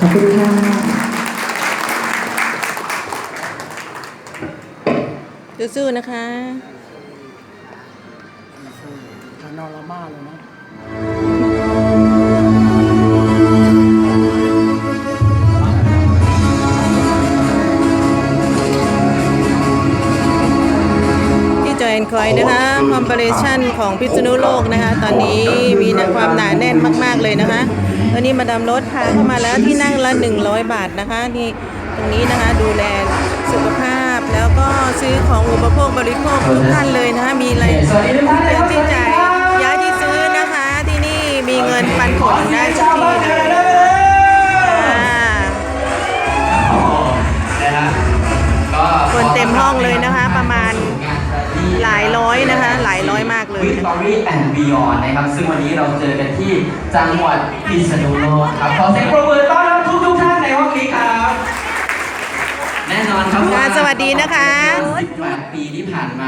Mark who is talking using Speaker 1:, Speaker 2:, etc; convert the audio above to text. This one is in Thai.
Speaker 1: ขอบคุณค่ะ
Speaker 2: สู้ๆนะคะ
Speaker 3: ทานอลามาเลยนะ
Speaker 2: ที่จนคอยนะคะคอมเพลชันของพิษณุโลกนะคะ ตอนนี้มีความหนาแน่นมาก ๆ เลยนะคะ ตอนนี้มาดามรถพาเข้ามาแล้วที่นั่งละ 100 บาทนะคะนี่ตรงนี้นะคะดูแลสุขภาพแล้วก็ซื้อของอุปโภคบริโภคทุกท่านเลยนะคะมีอะไร
Speaker 4: สวัสดีทุกท่านเครั
Speaker 2: อะ
Speaker 4: บ
Speaker 2: ที่จ่ายย้ายที่ซื้อนะคะ ที่นี่มีเงินปันผลได้ทุกที่เลยคนเต็มห้องเลยนะคะ ประมาณหลายร้อยนะคะ อยมากเลย
Speaker 4: วิกตอรี่แอนด์บิยอนนะครับ ซึ่งวันนี้เราเจอกันที่จังหวัดพิษณุโลกครับ ขอเสียงปรบมือต้อนรับทุกทุกๆท่านในห้องนี้ครับ แน่นอนครับ
Speaker 2: ค่ะสวัสดีนะคะ
Speaker 4: 18 ปีที่ผ่านมา